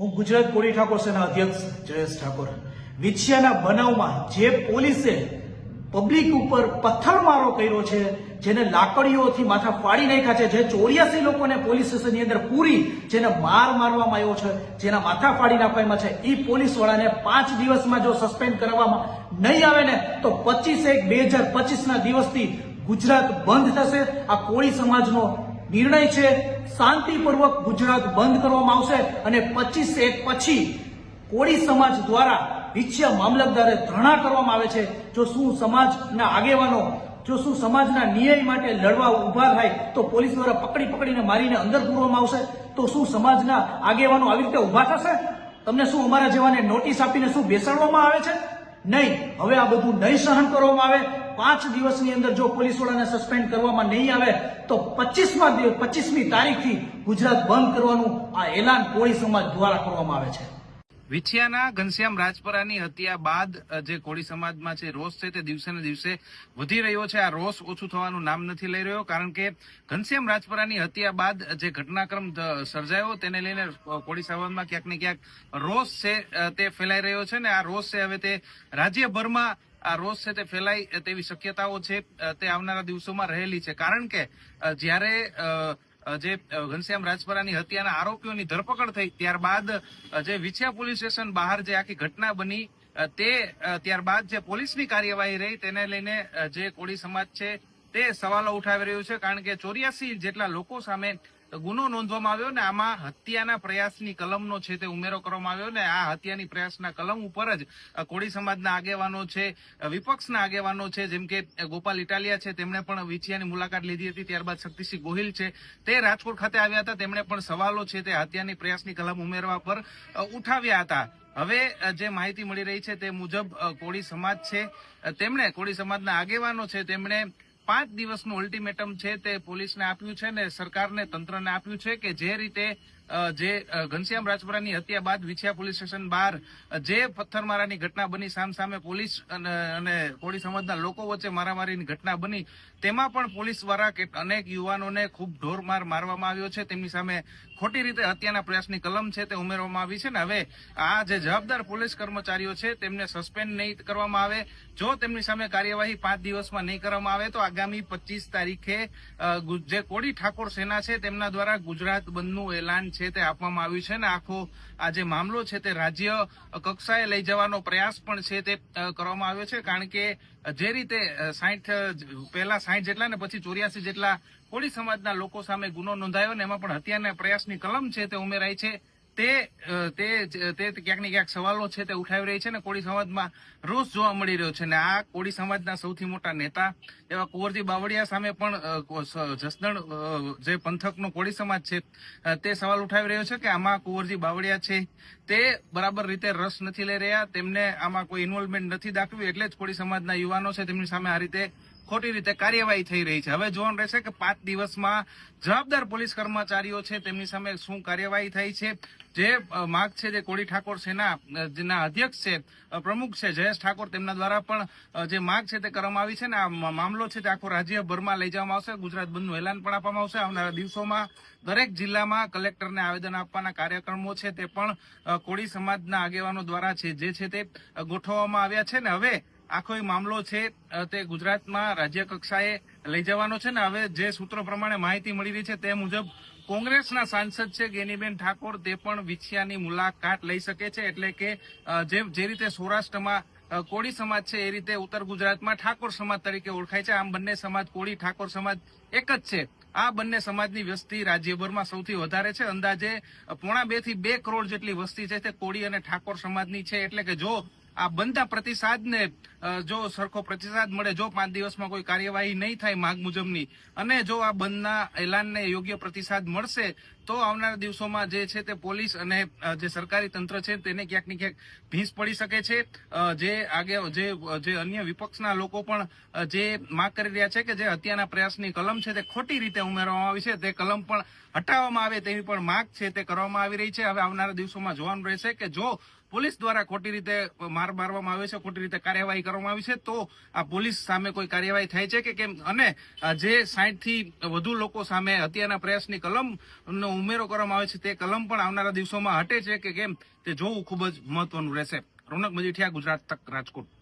હું ગુજરાત કોળી ઠાકોર સેના અધ્યક્ષ જયેશ ઠાકોર. વિછિયાના બનાવમાં જે પોલીસે પબ્લિક ઉપર પથ્થરમારો કર્યો છે, જેને લાકડીઓથી માથા ફાડી નાખ્યા છે, જે ચોર્યાસી લોકોને પોલીસ સ્ટેશનની અંદર પૂરી, જેને માર મારવામાં આવ્યો છે, જેના માથા ફાડી નાખવામાં છે એ પોલીસ વાળાને પાંચ દિવસમાં જો સસ્પેન્ડ કરવામાં નહીં આવે ને, તો પચીસ એક બે હજાર પચીસના દિવસથી ગુજરાત બંધ થશે. આ કોળી સમાજનો નિર્ણય છે, શાંતિપૂર્વક ગુજરાત બંધ કરવામાં આવશે અને પચીસ એક પછી કોળી સમાજ દ્વારા વિછિયા મામલતદારે ધરણા કરવામાં આવે છે. જો શું સમાજના આગેવાનો, જો શું સમાજના ન્યાય માટે લડવા ઊભા થાય, તો પોલીસ દ્વારા પકડી પકડીને મારીને અંદર પૂરવામાં આવશે. તો શું સમાજના આગેવાનો આવી રીતે ઊભા થશે? તમને શું અમારા જેવાને નોટિસ આપીને શું બેસાડવામાં આવે છે? નહીં. હવે આ બધું નહીં સહન કરવામાં આવે. પાંચ દિવસની અંદર જો પોલીસ વડાને સસ્પેન્ડ કરવામાં નહીં આવે, તો પચીસમાં પચીસમી તારીખથી ગુજરાત બંધ કરવાનું આ એલાન કોળી સમાજ દ્વારા કરવામાં આવે છે. વિછિયાના ઘનશ્યામ રાજપરાની હત્યા બાદ જે કોળી સમાજમાં છે રોષ છે તે દિવસે ને દિવસે વધી રહ્યો છે. આ રોષ ઓછું થવાનું નામ નથી લઈ રહ્યો, કારણ કે ઘનશ્યામ રાજપરાની હત્યા બાદ જે ઘટનાક્રમ સર્જાયો તેને લઈને કોળી સમાજમાં ક્યાંક ને ક્યાંક રોષ છે તે ફેલાઈ રહ્યો છે ને આ રોષ છે હવે તે રાજ્યભરમાં આ રોષ છે તે ફેલાય તેવી શક્યતાઓ છે તે આવનારા દિવસોમાં રહેલી છે. કારણ કે જ્યારે જે ઘનશ્યામ રાજપરાની હત્યાના આરોપીઓની ધરપકડ થઈ ત્યારબાદ જે વિછિયા પોલીસ સ્ટેશન બહાર જે આખી ઘટના બની તે ત્યારબાદ જે પોલીસની કાર્યવાહી રહી તેને લઈને જે કોળી સમાજ છે તે સવાલો ઉઠાવી રહ્યું છે કારણ કે ચોર્યાસી જેટલા લોકો સામે ગુનો નોંધવામાં આવ્યો ને આમાં હત્યાના પ્રયાસની કલમનો છે તે ઉમેરો કરવામાં આવ્યો ને આ હત્યાની પ્રયાસના કલમ ઉપર જ કોળી સમાજના આગેવાનો છે વિપક્ષના આગેવાનો છે, જેમ કે ગોપાલ ઇટાલિયા છે, તેમણે પણ વિછિયાની મુલાકાત લીધી હતી, ત્યારબાદ શક્તિસિંહ ગોહિલ છે. તે રાજકોટ ખાતે આવ્યા હતા, તેમણે પણ સવાલો છે તે હત્યાની પ્રયાસની કલમ ઉમેરવા પર ઉઠાવ્યા હતા. હવે જે માહિતી મળી રહી છે તે મુજબ કોળી સમાજ છે. તેમણે, કોળી સમાજના આગેવાનો છે, તેમણે પાંચ દિવસનું અલ્ટિમેટમ છે તે પોલીસને આપ્યું છે ને સરકારને, તંત્રને આપ્યું છે કે જે રીતે જે ઘનશ્યામ રાજપરાની હત્યા બાદ વિછિયા પોલીસ સ્ટેશન બહાર જે પથ્થરમારાની ઘટના બની સામસામે પોલીસ અને કોળી સમાજના લોકો વચ્ચે મારામારીની ઘટના બની, તેમાં પણ પોલીસ દ્વારા અનેક યુવાનોને ખૂબ ઢોરમાર મારવામાં આવ્યો છે. તેમની સામે ખોટી રીતે હત્યાના પ્રયાસની કલમ છે તે ઉમેરવામાં આવી છે ને હવે આ જે જવાબદાર પોલીસ કર્મચારીઓ છે તેમને સસ્પેન્ડ નહીં કરવામાં આવે. જો તેમની સામે કાર્યવાહી પાંચ દિવસમાં નહીં કરવામાં આવે તો આગામી પચીસ તારીખે જે કોડી ઠાકોર સેના છે તેમના દ્વારા ગુજરાત બંધનું એલાન છે તે આપવામાં આવ્યું છે ને આખો આ જે મામલો છે તે રાજ્ય કક્ષાએ લઈ જવાનો પ્રયાસ પણ છે તે કરવામાં આવ્યો છે કારણ કે જે રીતે સાઠ પહેલા સાઠ જેટલા ને પછી ચોર્યાસી જેટલા કોળી સમાજના લોકો સામે ગુનો નોંધાયો ને એમાં પણ હત્યાના પ્રયાસની કલમ છે તે ઉમેરાઈ છે. તે તે તે ક્યાંક ને ક્યાંક સવાલો છે તે ઉઠાવી રહી છે ને કોળી સમાજમાં રોષ જોવા મળી રહ્યો છે ને આ કોળી સમાજના સૌથી મોટા નેતા એવા કુંવરજી બાવળિયા સામે પણ જસદણ જે પંથકનો કોળી સમાજ છે તે સવાલ ઉઠાવી રહ્યો છે કે આમાં કુંવરજી બાવળિયા છે તે બરાબર રીતે રસ નથી લઈ રહ્યા, તેમને આમાં કોઈ ઇન્વોલ્વમેન્ટ નથી દાખવ્યું એટલે જ કોળી સમાજના યુવાનો છે તેમની સામે આ રીતે ખોટી રીતે કાર્યવાહી થઈ રહી છે. હવે જોવાનું રહેશે કે પાંચ દિવસમાં જવાબદાર પોલીસ કર્મચારીઓ છે, તેમની સામે શું કાર્યવાહી થઈ છે. જે માગ છે જે કોળી ઠાકોર સેના જેના અધ્યક્ષ છે પ્રમુખ છે, જયેશ ઠાકોર, તેમના દ્વારા પણ જે માગ છે તે કરવામાં આવી છે ને આ મામલો છે તે આખો રાજ્યભરમાં લઈ જવામાં આવશે. ગુજરાત બંધનું એલાન પણ આપવામાં આવશે. આવનારા દિવસોમાં દરેક જિલ્લામાં કલેક્ટરને આવેદન આપવાના કાર્યક્રમો છે તે પણ કોળી સમાજના આગેવાનો દ્વારા છે, જે છે તે ગોઠવવામાં આવ્યા છે ને હવે આખો એ મામલો છે તે ગુજરાતમાં રાજ્ય કક્ષાએ લઈ જવાનો છે ને હવે જે સૂત્રો પ્રમાણે માહિતી મળી રહી છે તે મુજબ કોંગ્રેસના સાંસદ છે ગેનીબેન ઠાકોર, તે પણ વિછિયાની મુલાકાત લઈ શકે છે એટલે કે જે જે રીતે સૌરાષ્ટ્રમાં કોળી સમાજ છે એ રીતે ઉત્તર ગુજરાતમાં ઠાકોર સમાજ તરીકે ઓળખાય છે. આમ બંને સમાજ, કોળી, ઠાકોર સમાજ એક જ છે. આ બંને સમાજની વસ્તી રાજ્યભરમાં સૌથી વધારે છે. અંદાજે પોણા બેથી બે કરોડ જેટલી વસ્તી છે તે કોળી અને ઠાકોર સમાજની છે. એટલે કે જો આ બનતા પ્રતિસાદને જો સરખો પ્રતિસાદ મળે, જો પાંચ દિવસમાં કોઈ કાર્યવાહી નહીં થાય માગ મુજબની, અને જો આ બંધના એલાનને યોગ્ય પ્રતિસાદ મળશે, તો આવનારા દિવસોમાં જે છે તે પોલીસ અને જે સરકારી તંત્ર છે તેને ક્યાંક ને ક્યાંક ભીંસ પડી શકે છે. જે આગે, જે જે અન્ય વિપક્ષના લોકો પણ જે માગ કરી રહ્યા છે કે જે હત્યાના પ્રયાસની કલમ છે તે ખોટી રીતે ઉમેરવામાં આવી છે. તે કલમ પણ હટાવવામાં આવે તેવી પણ માગ છે તે કરવામાં આવી રહી છે. હવે આવનારા દિવસોમાં જોવાનું રહેશે કે જો પોલીસ દ્વારા ખોટી રીતે માર મારવામાં આવે છે, ખોટી રીતે કાર્યવાહી કરવામાં આવી છે, તો આ પોલીસ સામે કોઈ કાર્યવાહી થાય છે કે કેમ? અને જે સાઠથી વધુ લોકો સામે હત્યાના પ્રયાસની કલમ નો ઉમેરો કરવામાં આવે છે, તે કલમ પણ આવનારા દિવસોમાં હટે છે કે કેમ? તે જોવું ખૂબ જ મહત્વનું રહેશે. રોનક મજીઠિયા, ગુજરાત તક રાજકોટ.